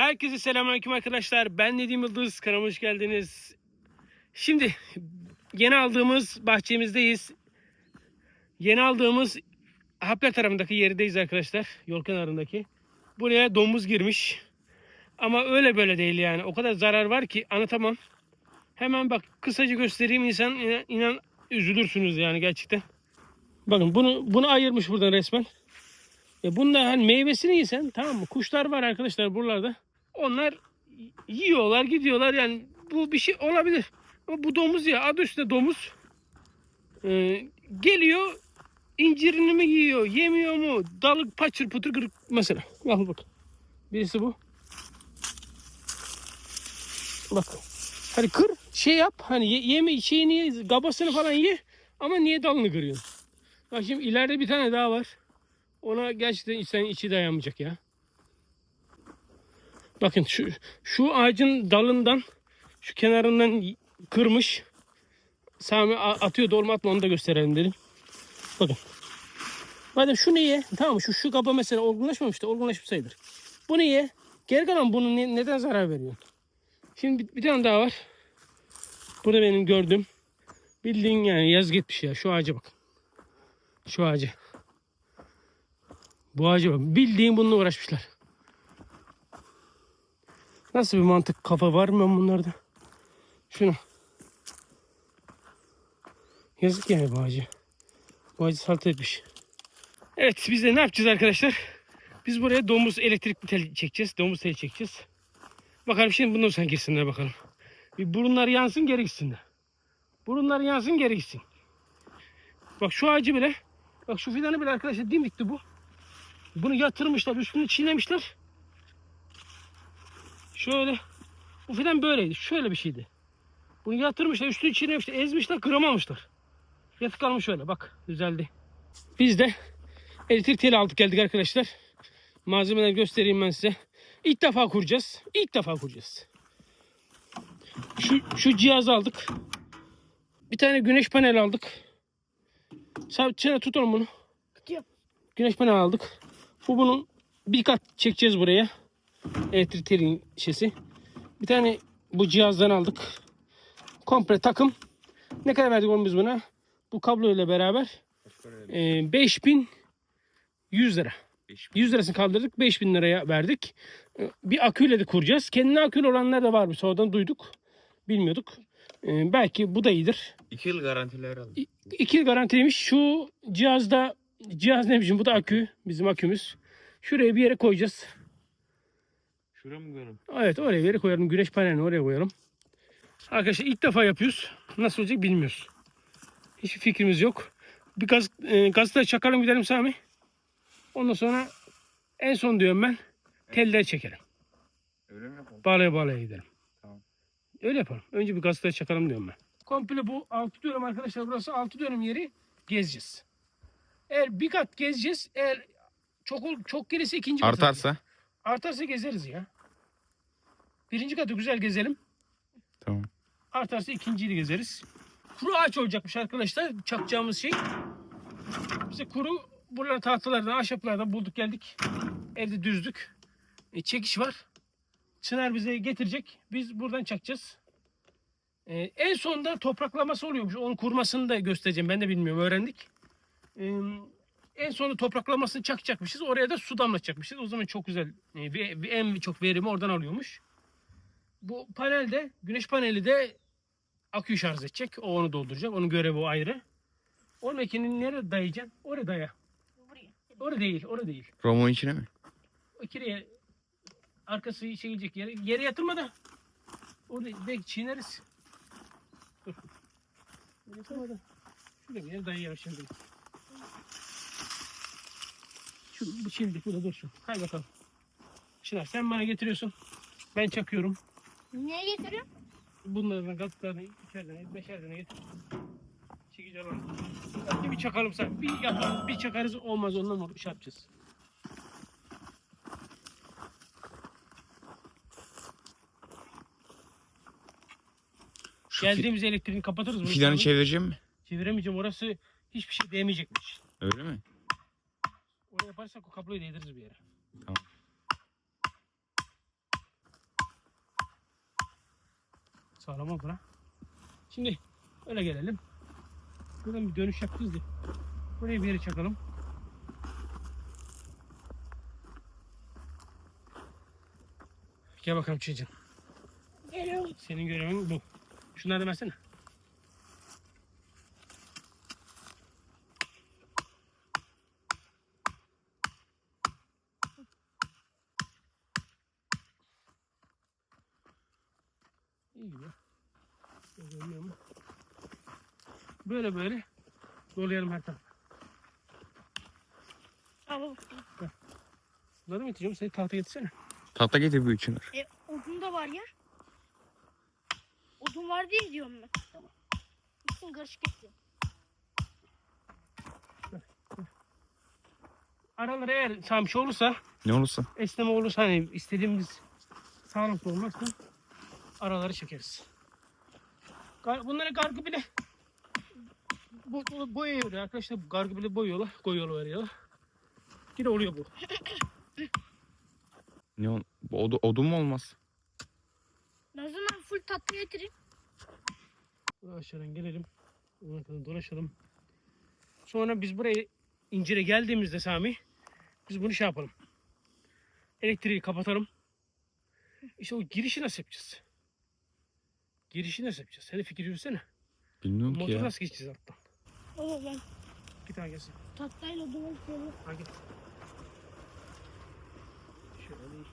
Herkese selamünaleyküm arkadaşlar. Ben Nedim Yıldız. Kanalıma hoş geldiniz. Şimdi yeni aldığımız bahçemizdeyiz. Yeni aldığımız Hapler tarafındaki yerindeyiz arkadaşlar. Yol kenarındaki. Buraya domuz girmiş. Ama öyle böyle değil yani. O kadar zarar var ki anlatamam. Hemen bak kısaca göstereyim insan inan, inan üzülürsünüz yani gerçekten. Bakın bunu bunu ayırmış buradan resmen. Ya bunda hani meyvesini yesen tamam mı? Kuşlar var arkadaşlar buralarda. Onlar yiyorlar gidiyorlar yani bu bir şey olabilir. Ama bu domuz ya adı üstünde domuz. Ee, geliyor incirini mi yiyor yemiyor mu? Dalı paçır putur kırık mesela. Bak bak. Birisi bu. Bak. Hani kır şey yap hani ye, yeme şeyini ye, gabasını falan ye ama niye dalını kırıyorsun? Bak şimdi ileride bir tane daha var. Ona gerçekten insan içi dayanmayacak ya. Bakın şu, şu ağacın dalından şu kenarından kırmış. Sami atıyor dolma atma onu da gösterelim dedim. Bakın. Madem şunu ye. Tamam? Şu, şu kaba mesela olgunlaşmamıştı. Olgunlaşıp sayılır. Bunu ye. Geri kalan bunu ne- neden zarar veriyorsun? Şimdi bir, bir tane daha var. Bu da benim gördüğüm. Bildiğin yani yaz gitmiş ya. Şu ağaca bak. Şu ağaca. Bu ağaca bak. Bildiğin bununla uğraşmışlar. Nasıl bir mantık kafa var mı bunlarda? Şunu. Yazık yani bu ağacı. Bu ağacı salt etmiş. Evet biz de ne yapacağız arkadaşlar? Biz buraya domuz elektrikli tel çekeceğiz. Domuz teli çekeceğiz. Bakalım şimdi bundan sonra girsinler bakalım. Bir burunlar yansın geri gitsinler. Burunlar yansın geri gitsin. Bak şu ağacı bile. Bak şu fidanı bile arkadaşlar dimdikti bu. Bunu yatırmışlar üstünü çiğnemişler. Şöyle. Bu fidan böyleydi. Şöyle bir şeydi. Bunu yatırmışlar üstünü çiğnemişler. Ezmişler kıramamışlar. Yatık kalmış şöyle bak düzeldi. Biz de elektrik teli aldık geldik arkadaşlar. Malzemeleri göstereyim ben size. İlk defa kuracağız. İlk defa kuracağız. Şu, şu cihazı aldık. Bir tane güneş paneli aldık. Sabit çene tutalım bunu. Güneş paneli aldık. Bu bunun bir kat çekeceğiz buraya. Elektrik telin şişesi. Bir tane bu cihazdan aldık. Komple takım. Ne kadar verdik onu biz buna? Bu kablo ile beraber e, 5100 lira. 100 lirasını kaldırdık. 5000 liraya verdik. E, Bir aküyle de kuracağız. Kendine akülü olanlar da varmış. Sonradan duyduk. Bilmiyorduk. E, belki bu da iyidir. 2 yıl garantiler aldım. İ- İki yıl garantiymiş. Şu cihazda cihaz ne biçim? Bu da akü. Bizim akümüz. Şuraya bir yere koyacağız. Şuraya mı görün? Evet oraya yere koyalım. Güneş panelini oraya koyalım. Arkadaşlar ilk defa yapıyoruz. Nasıl olacak bilmiyoruz. Hiçbir fikrimiz yok. Bir gaz, e, gazete çakalım gidelim Sami. Ondan sonra en son diyorum ben teller çekelim. Öyle mi yapalım? Bağlaya bağlaya gidelim. Tamam. Öyle yapalım. Önce bir gazete çakalım diyorum ben. Komple bu 6 dönüm arkadaşlar. Burası 6 dönüm yeri gezeceğiz. Eğer bir kat gezeceğiz. Eğer çok ol- çok gelirse ikinci kat. Artarsa? Artarsa gezeriz ya. Birinci katı güzel gezelim. Tamam. Artarsa ikinciyi de gezeriz. Kuru ağaç olacakmış arkadaşlar. Çakacağımız şey. Bize kuru buraları tahtalardan, ahşaplardan bulduk geldik. Evde düzdük. E, çekiş var. Çınar bize getirecek. Biz buradan çakacağız. E, en sonunda topraklaması oluyormuş. Onun kurmasını da göstereceğim. Ben de bilmiyorum. Öğrendik. E, en sonunda topraklamasını çakacakmışız. Oraya da su damlatacakmışız. O zaman çok güzel. E, en çok verimi oradan alıyormuş. Bu panel de güneş paneli de akü şarj edecek. O onu dolduracak. Onun görevi o ayrı. O makineyi nereye dayayacaksın? Oraya daya. Orada değil. Orada değil. Romon içine mi? O kireye arkası çekilecek yere. Yere yatırma da. Orada belki çiğneriz. Dur. Yatırma da. Şurada bir yere dayayalım şimdi. Şu bu şimdi burada dursun. Hay bakalım. Çınar sen bana getiriyorsun. Ben çakıyorum. Niye getiriyorsun? Bunlardan gazlarını içeriden, beşerden getir. Çekici alalım. Hadi bir çakalım sen. Bir yaparız, bir çakarız olmaz ondan olur. Şey yapacağız. Şu fi- Geldiğimiz elektriğini kapatırız. fidanı çevireceğim mi? Çeviremeyeceğim. Orası hiçbir şey değmeyecekmiş. Öyle mi? yaparsak o kabloyu değdiririz bir yere. Tamam. Sağlam ol buna. Şimdi öyle gelelim. Buradan bir dönüş yapacağız diye. Burayı bir yere çakalım. Gel bakalım Çincan. Senin görevin bu. Şunları demesene. İyi ya. Böyle böyle dolayalım her tarafı. Al. Bunları mı getireceğim? Seni tahta getirsene. Tahta getir bu için. E, odun da var ya. Odun var diye diyorum ben. Tamam. Gitsin karışık etsin. Araları eğer sağ bir şey olursa Ne olursa. esneme olursa hani istediğimiz sağlıklı olmazsa araları çekeriz. Gar- Bunları gargı bile bu, bu, boyuyor arkadaşlar. Gargı bile boyuyorlar. Koyuyorlar veriyorlar. Yine oluyor bu. Ne ol bu odu, odun mu olmaz? Ne zaman full tatlı getireyim. Aşağıdan gelelim. Ona kadar dolaşalım. Sonra biz buraya incire geldiğimizde Sami biz bunu şey yapalım. Elektriği kapatalım. İşte o girişi nasıl yapacağız? Girişi nasıl yapacağız? Hadi fikir yürüsene. Bilmiyorum ki Motor ya. nasıl geçeceğiz alttan? Baba ben Bir tane gelsin. tatlıyla odun istiyorum. Ha git. Şöyle değil.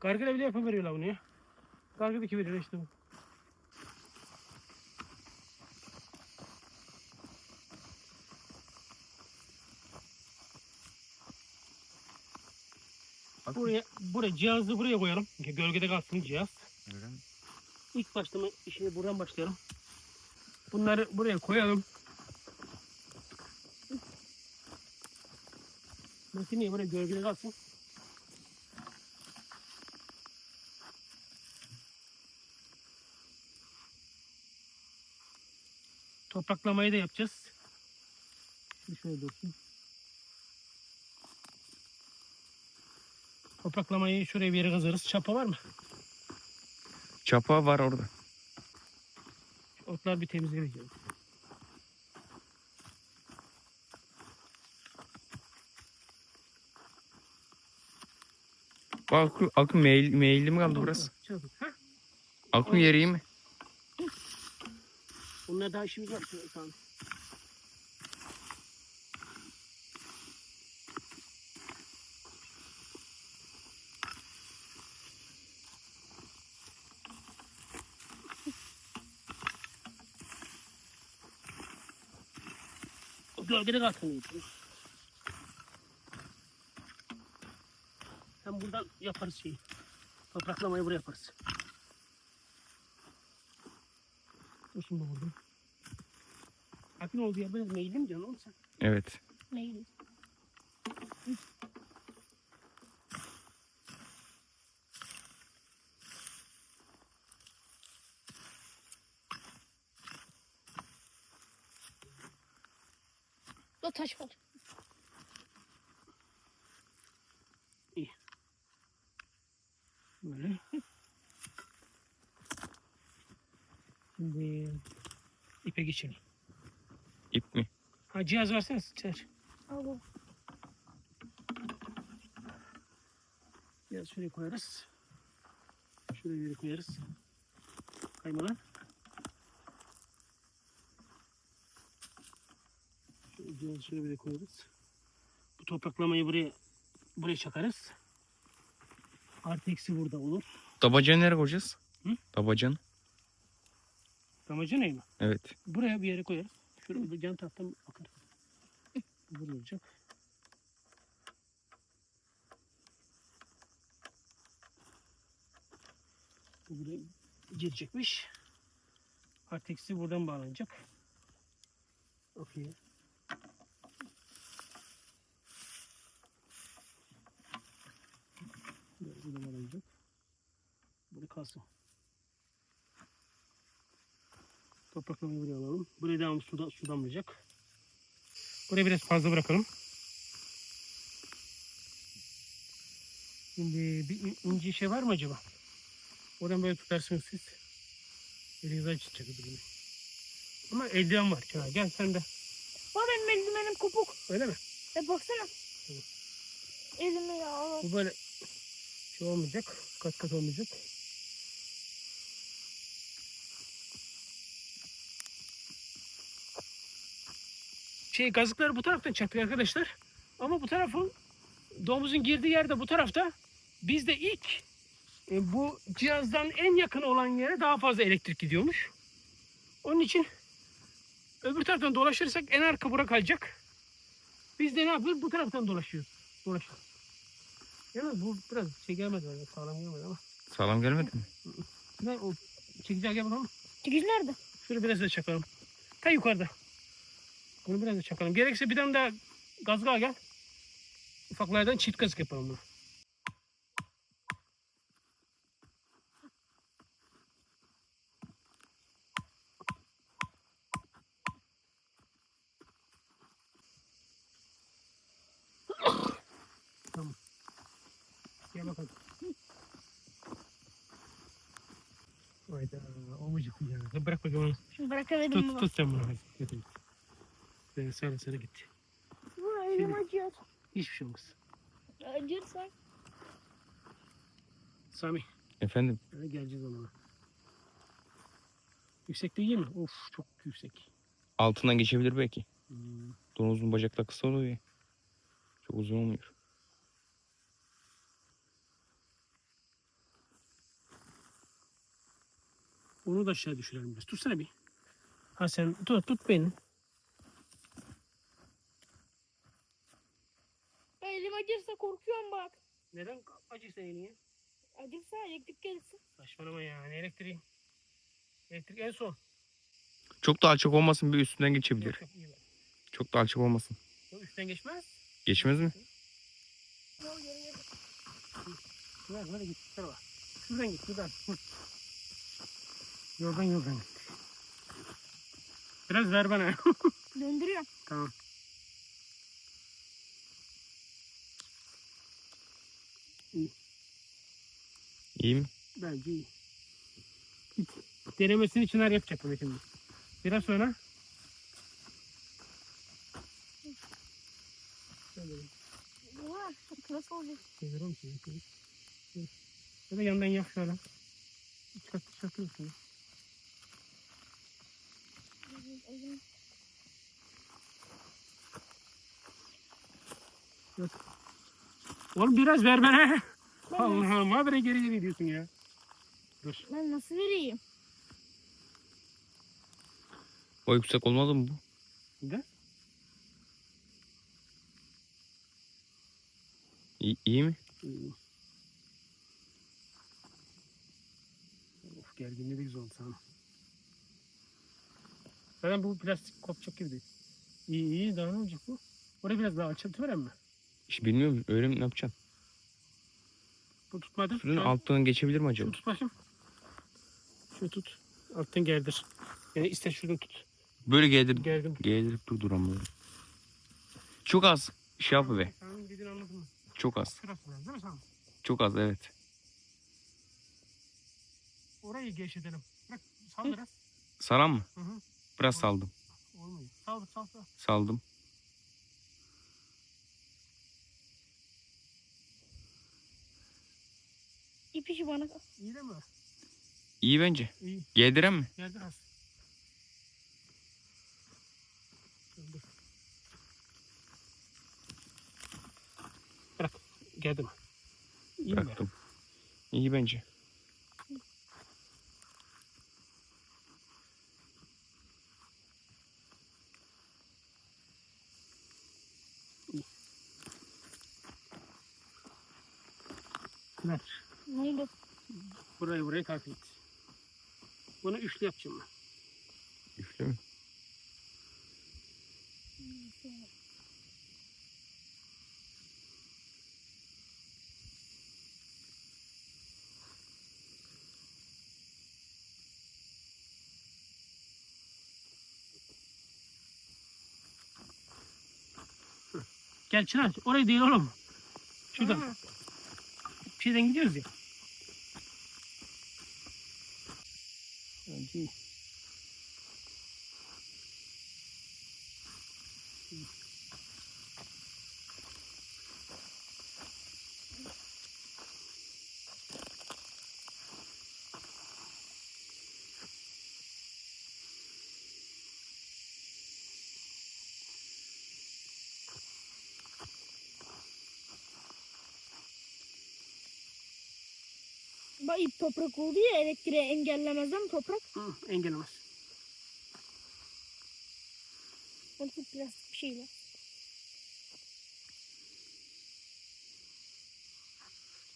Gargara bile yapıveriyorlar bunu ya. Gargıdaki veriyor işte bu. Buraya, buraya cihazı buraya koyalım. Gölgede kalsın cihaz. İlk başlama işini buradan başlayalım. Bunları buraya koyalım. Makineye buraya gölgede kalsın. Topraklamayı da yapacağız. Şöyle dursun. Topraklamayı şuraya bir yere kazarız. Çapa var mı? Çapa var orada. Otlar bir temizlemeyeceğim. Bak aklı, aklı meyil, meyilli mi kaldı burası? Çabuk. Ha? Yeri iyi mi? Bunlar daha işimiz var. Tamam. Gölgede iyice. Hem buradan yaparız şeyi. Topraklamayı buraya yaparız. Dursun da burada. Akın oldu ya biraz meyilli mi oğlum sen? Evet. Neydi? Da taş var. Böyle. Şimdi ipe geçelim. İp mi? Ha cihaz versene Ser. Al baba. Biraz şuraya koyarız. Şuraya koyarız. Kaymadan. Şöyle bir yere koyarız. Bu topraklamayı buraya buraya çakarız. Artı eksi burada olur. Tabacanı nereye koyacağız? Hı? Tabacanı. Mi? Evet. Buraya bir yere koyarız. Şuraya bir yan taraftan bakar. Burada olacak. Bu buraya girecekmiş. Artı eksi buradan bağlanacak. Okey. Buradan bağlanacak. Burada kalsın. Topraklarını buraya alalım. Buraya devamlı suda, su damlayacak. Buraya biraz fazla bırakalım. Şimdi bir in- ince şey var mı acaba? Oradan böyle tutarsınız siz. Elinizi açacak gibi. Ama eldiven var Kenan. Gel sen de. Baba benim eldivenim kopuk. Öyle mi? E baksana. Elime ya. Bu böyle şey olmayacak. Kat kat olmayacak. Şey gazıkları bu taraftan çaktık arkadaşlar. Ama bu tarafın domuzun girdiği yerde bu tarafta biz de ilk e, bu cihazdan en yakın olan yere daha fazla elektrik gidiyormuş. Onun için öbür taraftan dolaşırsak en arka bura kalacak. Biz de ne yapıyoruz? Bu taraftan dolaşıyoruz. Dolaşıyoruz. Yalnız bu biraz şey gelmedi böyle sağlam gelmedi ama. Sağlam gelmedi mi? Ne o çekeceğe gel bakalım. Çekiç nerede? Şunu biraz da çakalım. Ta yukarıda. Bunu biraz da çakalım. Gerekirse bir tane daha gazga gel. Ufaklardan çift kazık yapalım bunu. tamam. Gel bakalım. Hayda olmayacak bu ya. Bırak bakalım onu. Bırakamadım Tut, baba. tut sen bunu. Ben sonra sonra git. Bu elim acıyor. Hiçbir şey olmaz. Acırsan. Sami. Efendim Hadi geleceğiz ona. Yüksekte iyi mi? Of çok yüksek. altından geçebilir belki. Hmm. Domuzun bacakları kısa oluyor ya. Çok uzun olmuyor. Onu da aşağı düşürelim biraz. Tutsana bir. Ha sen tut tut beni. Elim acırsa korkuyorum bak. Neden acı seni niye? Acırsa elektrik gelsin. Saçmalama ya. Ne elektriği? Elektrik en son. Çok da alçak olmasın bir üstünden geçebilir. Yok, yok, iyi bak. Çok da alçak olmasın. O üstten geçmez. Geçmez mi? Geri geri. Şuradan hadi git. Şuradan git. Şuradan. Yoldan yoldan git. Biraz ver bana. Döndürüyorum. tamam. İyi mi? Bence iyi. Git. Denemesini Çınar yapacak bunu şimdi. Biraz sonra. Nasıl olacak? çeviriyorum. Şöyle. Ya da yandan yap şöyle. Çıkart çıkartıyorsun. Elim- Oğlum biraz ver bana. Allah'ım habire geri geri diyorsun ya. Dur. ben nasıl vereyim? O yüksek olmadı mı bu? De. İyi, iyi mi? Hmm. Of gerginliği de güzel oldu sana. Zaten bu plastik kopacak gibi değil. İyi iyi daha ne olacak bu? Orayı biraz daha açıltıveren mi? İşte bilmiyorum öyle mi ne yapacaksın? Bu tutmadı. Şunun Tamam. altından geçebilir mi acaba? Şunu tut bakayım. Şunu tut. Alttan gerdir. Yani ister şuradan tut. Böyle geldir, Gerdim. geldirip durduramıyor. Çok az şey yapı be. Senin dediğini anladın mı? Çok az. Şurası biraz değil mi sana? Çok az evet. Orayı gevşetelim. Bırak sal biraz. Saran mı? Hı hı. Biraz saldım. Olmuyor. Sal sal sal. Saldım. İp işi bana. İyi değil mi? İyi bence. İyi. Geldiren mi? Dur. Bırak. Geldi mi? İyi mi? Bıraktım. İyi bence. Pınar. Neyle? Burayı burayı takip et. Bunu üçlü yapacağım ben. Üçlü mü? Gel Çınar orayı değil oğlum. Şuradan. Ha. Bir şeyden gidiyoruz ya. Bak ip toprak oldu ya elektriği engellemez ama toprak. Hı, engellemez. Artık plastik bir şeyler.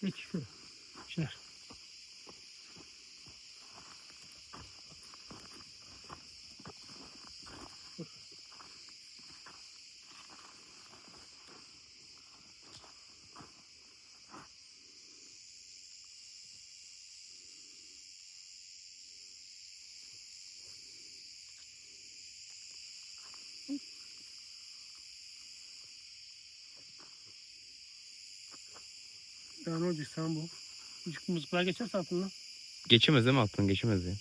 Geç şöyle. Çınar. Daha ne olacak sana bu? Küçük mızıklar geçerse altından. Geçemez değil mi alttan geçemez ya.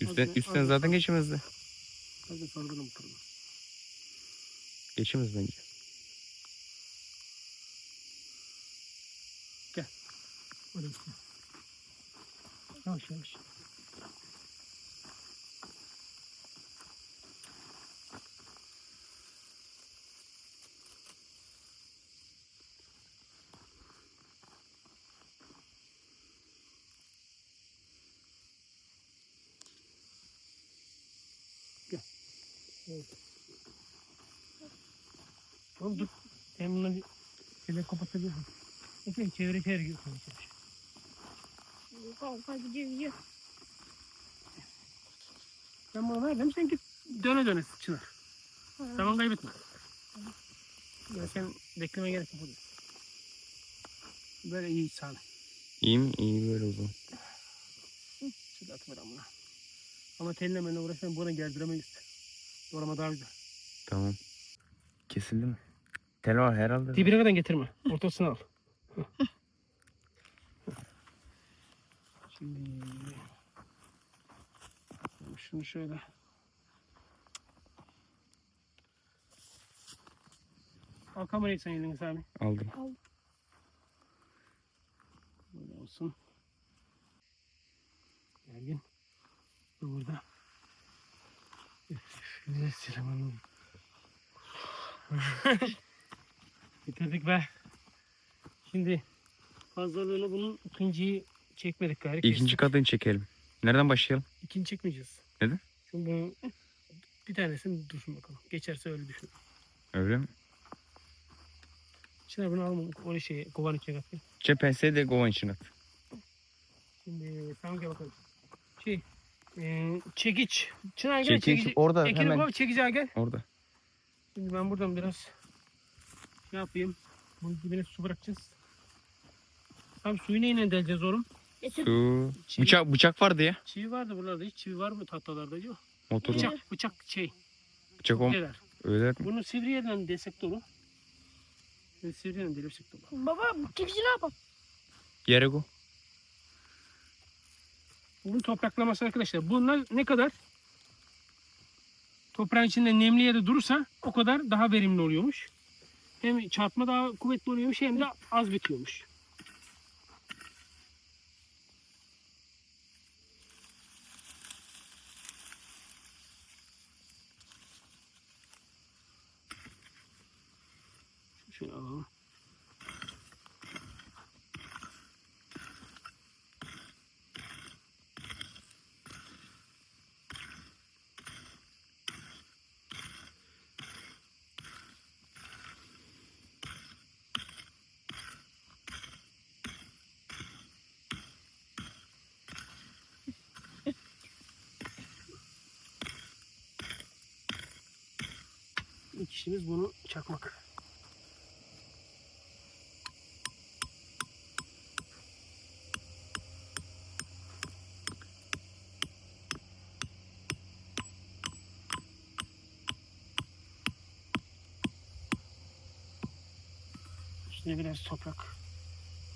Üstten, Hadi, üstten hadi. zaten geçemezdi. Hadi sarılırım bu tarafa. Geçemez bence. Oraya gitme. Yavaş yavaş. Gel. Evet. Oğlum dur. Sen bunları şöyle kapatabilirsin. Okey çevre çevre gidiyorsun. Kalka gidiyor gidiyor. Ben bana verdim sen git döne döne Çınar. Zaman kaybetme. Ya sen bekleme gerek yok. Böyle iyi sağlam. İyi mi? İyi böyle o zaman. Şurada atıver amına. Ama teline benimle uğraşan buna gerdiremeyiz. Doğrama daha güzel. Tamam. Kesildi mi? Tel var herhalde. Dibine kadar getirme. Ortasını al. Şimdi şunu şöyle Al kamerayı sen elini Sami. Aldım. Böyle olsun. Gergin. Bu burada. Güzel sinemanın. Bitirdik be. Şimdi fazlalığını bunun ikinciyi çekmedik gari. İkinci kestik. kadını çekelim. Nereden başlayalım? İkinci çekmeyeceğiz. Neden? Çünkü bunun bir tanesini dursun bakalım. Geçerse öyle düşün. Öyle mi? Çınar bunu alma. Oraya şey kovan içine at. Cephense de kovan içine at. Şimdi tamam gel bakalım. Şey, e, çekiç. Çınar gel Çekiç çekici. orada Ekelim hemen. baba çekici gel. Orada. Şimdi ben buradan biraz ne yapayım? Bunun dibine su bırakacağız. Tam suyu neyle deleceğiz oğlum? Su. Çivi, Bıçak, bıçak vardı ya. çivi vardı buralarda. Hiç çivi var mı tahtalarda acaba? Motoru. Bıçak, bıçak şey. Bıçak o. Neler? Öyle mi? Bunu sivri yerden desek de olur. Sivri yerden delirsek de olur. Baba bu çekici ne yapalım? Yere go. Bunun topraklaması arkadaşlar. Bunlar ne kadar toprağın içinde nemli yerde durursa o kadar daha verimli oluyormuş. Hem çarpma daha kuvvetli oluyormuş hem de az bitiyormuş. Şöyle alalım. İlk işimiz bunu çakmak. Üstüne biraz toprak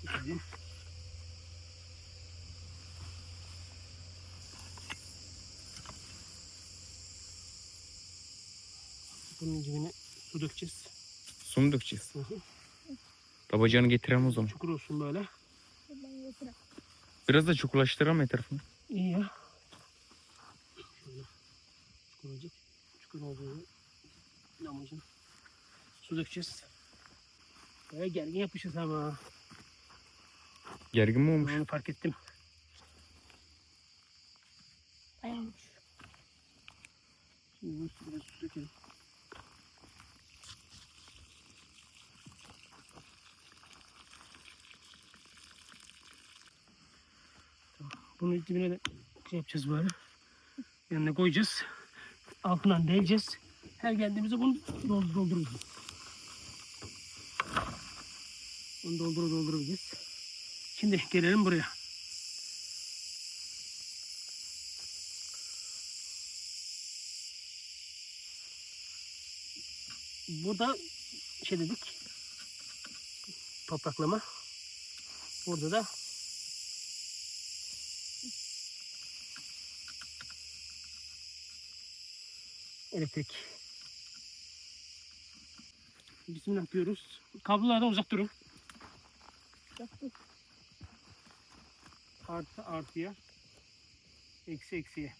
ekledim. Bunun dibine su dökeceğiz. Su mu dökeceğiz? Hı hı. Babacanı getirelim o zaman. Çukur olsun böyle. Biraz da çukurlaştıralım etrafını. İyi ya. Şöyle çukur olacak. Çukur olduğunu amacım. Su dökeceğiz. Böyle gergin yapmışız ama. Gergin mi olmuş? Onu fark ettim. Ayağım. Şimdi bunu biraz su dökelim. Tamam. Bunu dibine de şey yapacağız böyle. Yanına koyacağız. Altından deleceğiz. Her geldiğimizde bunu doldur doldururuz. Bunu doldur dolduracağız. Şimdi gelelim buraya. Burada şey dedik. Topraklama. Burada da elektrik. Bismillah yapıyoruz. Kablolardan uzak durun. Yaptık. Artı artıya. Eksi eksiye.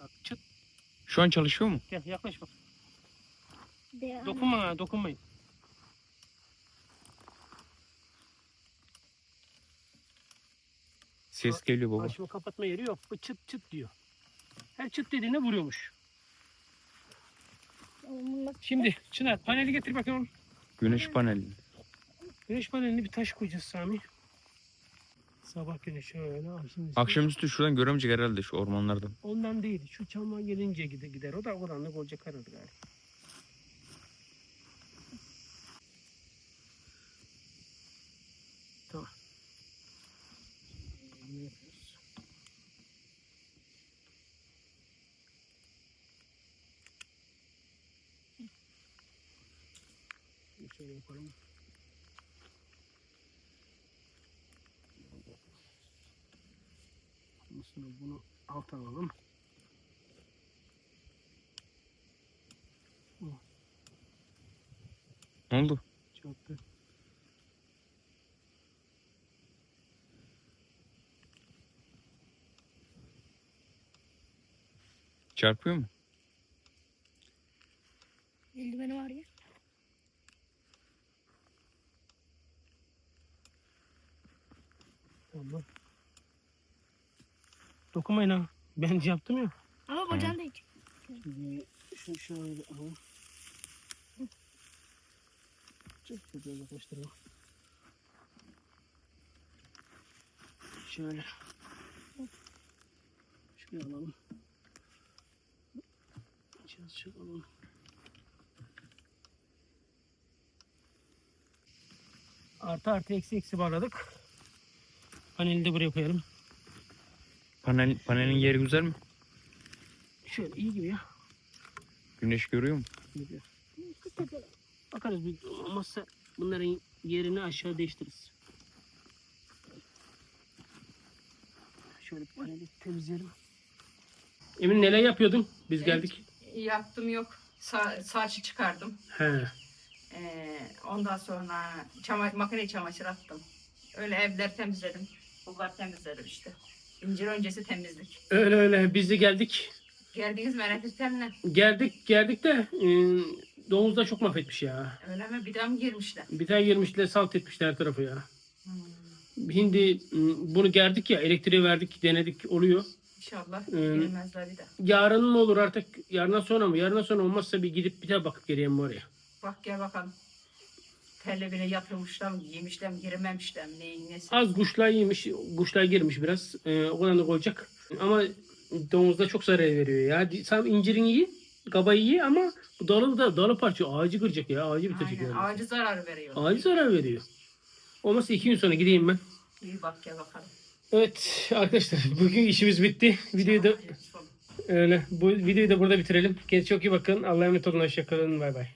Bak çıt. Şu an çalışıyor mu? Gel yaklaş bak. Dokunma dokunmayın. Ses geliyor baba. Açma kapatma yeri yok. Bu çıt çıt diyor. Her çıt dediğine vuruyormuş. Şimdi Çınar paneli getir bakalım. Güneş paneli. Güneş panelini bir taş koyacağız Sami. Sabah güneşi öyle. Akşam Akşamüstü şuradan göremeyecek herhalde şu ormanlardan. Ondan değil. Şu çama gelince gider, gider. O da oranlık olacak herhalde galiba. Tamam. Ne yapıyoruz? Bir Şöyle yapalım. Sonra bunu alt alalım. Ne oldu? Çarptı. Çarpıyor mu? eldiveni var ya. Tamam. Dokunmayın ha. Ben yaptım ya. Ama bacağın da hiç. Şimdi şunu şöyle alalım. Çok güzel yaklaştırma. Şöyle. Şöyle alalım. Biraz şöyle alalım. Artı artı eksi eksi bağladık. Paneli de buraya koyalım. Panel, panelin yeri güzel mi? Şöyle iyi gibi ya. Güneş görüyor mu? Gidiyor. Bakarız bir olmazsa bunların yerini aşağı değiştiririz. Şöyle paneli temizleyelim. Emin neler yapıyordun? Biz geldik. Yaptım yok. Sa saçı çıkardım. He. Ee, ondan sonra çama makineye çamaşır attım. Öyle evler temizledim. Kullar temizledim işte. İncir öncesi temizlik. Öyle öyle biz de geldik. Geldiniz mi Enefis'tenle? Geldik geldik de e, domuz da çok mahvetmiş ya. Öyle mi? Bir daha mı girmişler? Bir tane girmişler salt etmişler her tarafı ya. Hmm, Şimdi m, bunu gerdik ya elektriği verdik denedik oluyor. İnşallah Ee, girmezler bir de. Yarın mı olur artık yarından sonra mı? Yarından sonra olmazsa bir gidip bir daha bakıp geleyim oraya. Bak gel bakalım. Telle bile yatırmışlar mı, giymişler mi, girmemişler mi, neyin nesi. Az kuşlar yemiş, kuşlar girmiş biraz. Ee, o kadarlık olacak. Ama domuzda çok zarar veriyor ya. Sam incirin iyi, kabayı iyi ama dalı da dalı parça ağacı kıracak ya. Ağacı bitirecek Aynen, yani. ağacı zarar veriyor. Ağacı zarar veriyor. Olmazsa iki gün sonra gideyim ben. İyi bak gel bakalım. Evet arkadaşlar bugün işimiz bitti. Videoyu da. Öyle. Bu videoyu da burada bitirelim. Kendinize çok iyi bakın. Allah'a emanet olun. Hoşçakalın. Bay bay.